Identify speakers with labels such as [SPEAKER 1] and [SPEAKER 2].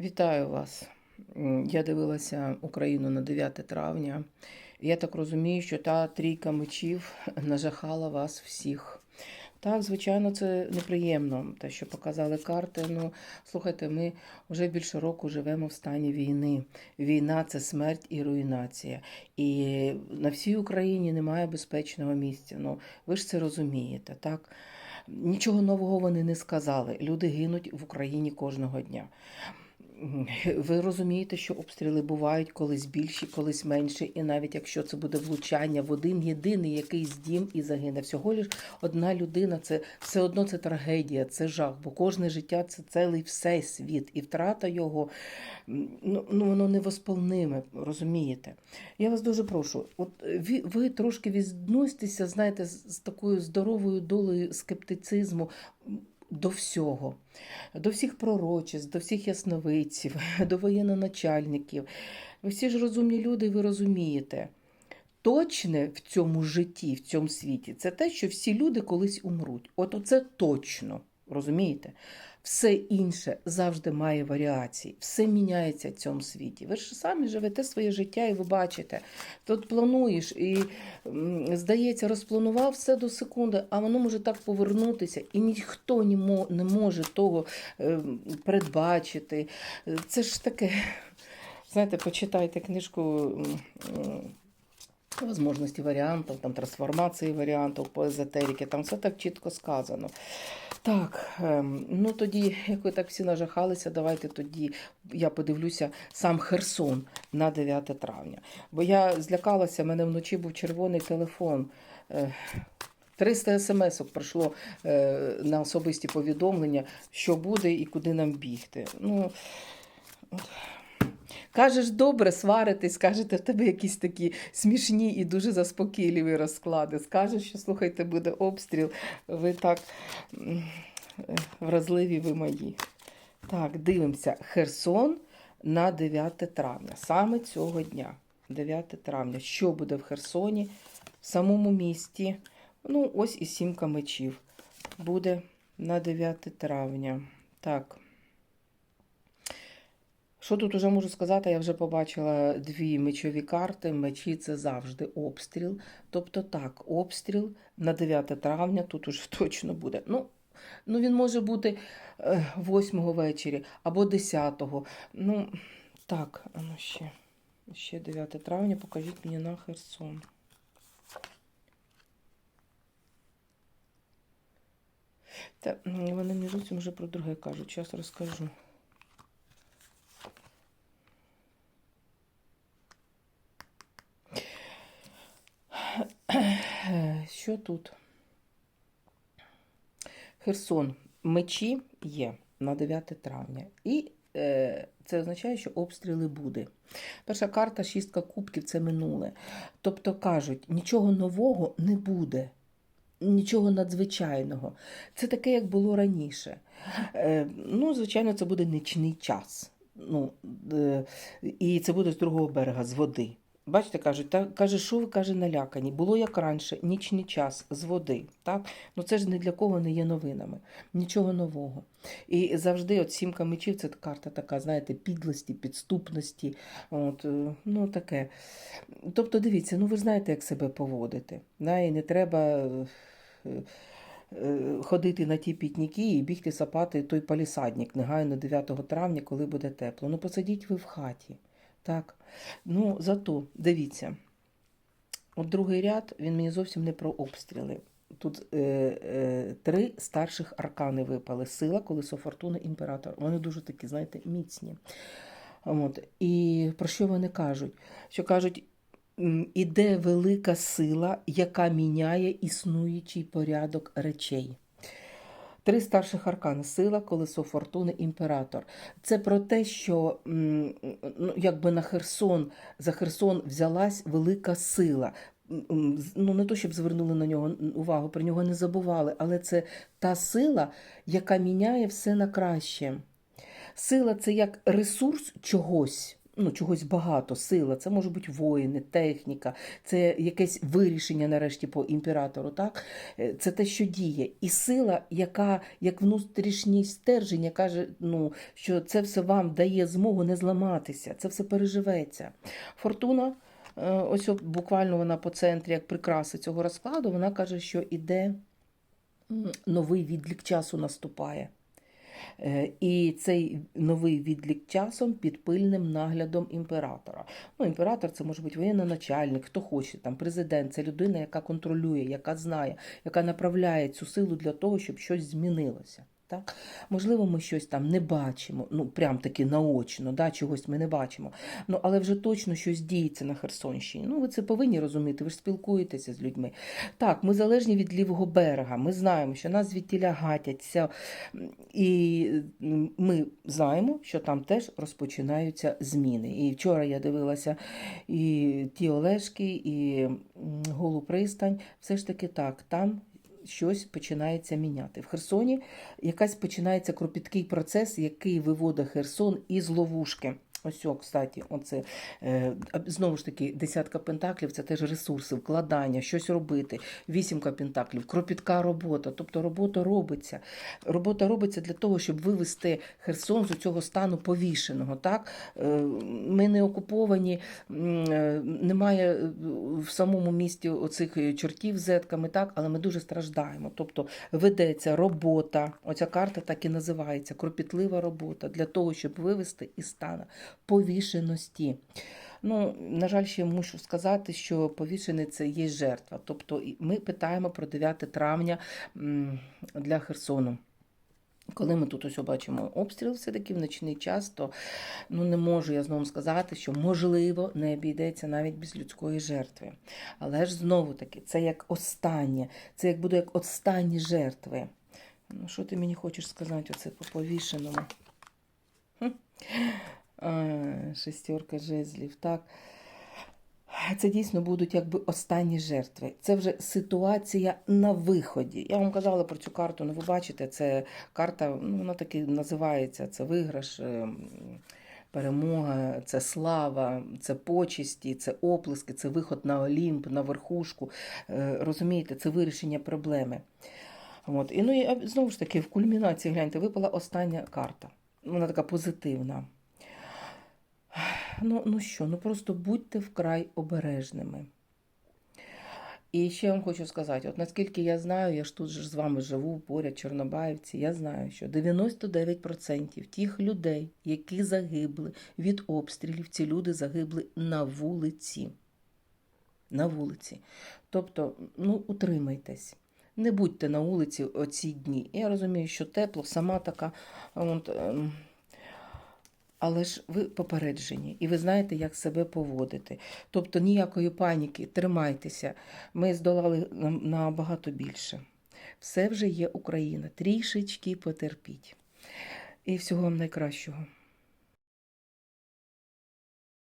[SPEAKER 1] Вітаю вас. Я дивилася Україну на 9 травня. Я так розумію, що та трійка мечів нажахала вас всіх. Так, звичайно, це неприємно, те, що показали карти. Ну, слухайте, ми вже більше року живемо в стані війни. Війна це смерть і руйнація. І на всій Україні немає безпечного місця. Ну, ви ж це розумієте, так? Нічого нового вони не сказали. Люди гинуть в Україні кожного дня. Ви розумієте, що обстріли бувають колись більші, колись менші, і навіть якщо це буде влучання в один єдиний якийсь дім і загине, всього лиш одна людина, це все одно це трагедія, це жах, бо кожне життя це цілий всесвіт, і втрата його ну, ну воно невосполниме, розумієте? Я вас дуже прошу, от ви, ви трошки відноситеся, знаєте, з, такою здоровою долею скептицизму до всього, до всіх пророчеств, до всіх ясновидців, до воєнноначальників. Ви всі ж розумні люди, ви розумієте. Точне в цьому житті, в цьому світі, це те, що всі люди колись умруть. От оце точно, розумієте? Все інше завжди має варіації, все міняється в цьому світі. Ви ж самі живете своє життя, і ви бачите. Тут плануєш, і здається, розпланував все до секунди, а воно може так повернутися, і ніхто не може того е, передбачити. Це ж таке. Знаєте, почитайте книжку возможності варіантів, там трансформації варіантів по езотериці, там все так чітко сказано. Так, ну тоді, як ви так всі нажахалися, давайте тоді я подивлюся сам Херсон на 9 травня. Бо я злякалася, в мене вночі був червоний телефон. Е, 300 смс-ок прийшло е, на особисті повідомлення, що буде і куди нам бігти. Ну. Кажеш, добре, сваритись, кажете, в тебе якісь такі смішні і дуже заспокійливі розклади. Скажеш, що слухайте, буде обстріл, ви так е, вразливі ви мої. Так, дивимося. Херсон на 9 травня, саме цього дня. 9 травня. Що буде в Херсоні, в самому місті? Ну, ось і сімка мечів. Буде на 9 травня. Так. Що тут уже можу сказати? Я вже побачила дві мечові карти. Мечі це завжди обстріл. Тобто так, обстріл на 9 травня тут уже точно буде. Ну, ну він може бути 8 ввечері або 10. Ну, так, ну ще, ще 9 травня, покажіть мені на Херсон. Та вони між зовсім вже про друге кажуть. Зараз розкажу. Е, Що тут? Херсон. Мечі є на 9 травня. І е, це означає, що обстріли буде. Перша карта шістка кубків це минуле. Тобто кажуть, нічого нового не буде. Нічого надзвичайного. Це таке, як було раніше. Е, ну, звичайно, це буде нічний час. Ну, е, і це буде з другого берега, з води. Бачите, кажуть, та, каже, що ви каже, налякані. Було як раніше, нічний час з води. Так? Ну це ж ні для кого не є новинами. Нічого нового. І завжди от сімка мечів це карта така, знаєте, підлості, підступності. От, е, ну таке. Тобто, дивіться, ну ви знаєте, як себе поводити. Да? І не треба. е, е, Ходити на ті пітніки і бігти сапати той палісадник негайно 9 травня, коли буде тепло. Ну, посидіть ви в хаті. Так. Ну, зато, дивіться, от другий ряд, він мені зовсім не про обстріли. Тут е, е, три старших аркани випали: сила, колесо фортуни, імператор. Вони дуже такі, знаєте, міцні. От. І про що вони кажуть? Що кажуть, іде велика сила, яка міняє існуючий порядок речей. Три старших аркани сила, колесо фортуни, імператор. Це про те, що ну, якби на Херсон, за Херсон взялась велика сила. Ну, не то, щоб звернули на нього увагу, про нього не забували, але це та сила, яка міняє все на краще. Сила це як ресурс чогось. Ну, чогось багато, сила, це може бути воїни, техніка, це якесь вирішення нарешті по імператору. Так? Е, Це те, що діє. І сила, яка як внутрішній стержень, каже, ну, що це все вам дає змогу не зламатися, це все переживеться. Фортуна. е, Ось буквально вона по центрі, як прикраси цього розкладу, вона каже, що іде новий відлік часу наступає. Е, І цей новий відлік часом під пильним наглядом імператора. Ну, імператор це може бути воєнноначальник, хто хоче, там президент, це людина, яка контролює, яка знає, яка направляє цю силу для того, щоб щось змінилося. Так? Можливо, ми щось там не бачимо, ну прям таки наочно, да, чогось ми не бачимо. Ну, але вже точно щось діється на Херсонщині. Ну, ви це повинні розуміти, ви ж спілкуєтеся з людьми. Так, ми залежні від лівого берега. Ми знаємо, що нас звідтіля гатяться. І ми знаємо, що там теж розпочинаються зміни. І вчора я дивилася і ті Олешки, і Голу пристань. Все ж таки так, там щось починається міняти. В Херсоні якась починається кропіткий процес, який виводить Херсон із ловушки. Ось, о, кстати, оце е, знову ж таки, десятка пентаклів це теж ресурси, вкладання, щось робити. Вісімка пентаклів, кропітка робота. Тобто робота робиться. Робота робиться для того, щоб вивести Херсон з цього стану повішеного. Так? Е, Ми не окуповані, е, немає в самому місті оцих чортів зетками, так? але ми дуже страждаємо. Тобто ведеться робота. Оця карта так і називається кропітлива робота для того, щоб вивести із стану повішеності. Ну, на жаль, ще мушу сказати, що повішений це є жертва. Тобто ми питаємо про 9 травня для Херсону. Коли ми тут ось бачимо обстріл все-таки в ночний час, то ну, не можу я знову сказати, що можливо не обійдеться навіть без людської жертви. Але ж знову таки, це як останнє, це як буде як останні жертви. Ну, що ти мені хочеш сказати оце по повішеному? Хм. Шестерка жезлів, так. Це дійсно будуть якби останні жертви. Це вже ситуація на виході. Я вам казала про цю карту, ну ви бачите, це карта, ну вона таки називається, це виграш, ем, перемога, це слава, це почесті, це оплески, це виход на Олімп, на верхушку. Е, Розумієте, це вирішення проблеми. От. І ну і знову ж таки, в кульмінації, гляньте, випала остання карта. Вона така позитивна. Ну, ну що, ну просто будьте вкрай обережними. І ще я вам хочу сказати: от наскільки я знаю, я ж тут же з вами живу поряд Чорнобаївці, я знаю, що 99% тих людей, які загибли від обстрілів, ці люди загибли на вулиці. На вулиці. Тобто, ну, утримайтесь. Не будьте на вулиці оці дні. Я розумію, що тепло, сама така. От, ем, але ж ви попереджені, і ви знаєте, як себе поводити. Тобто ніякої паніки, тримайтеся. Ми здолали набагато більше. Все вже є Україна. Трішечки потерпіть. І всього вам найкращого.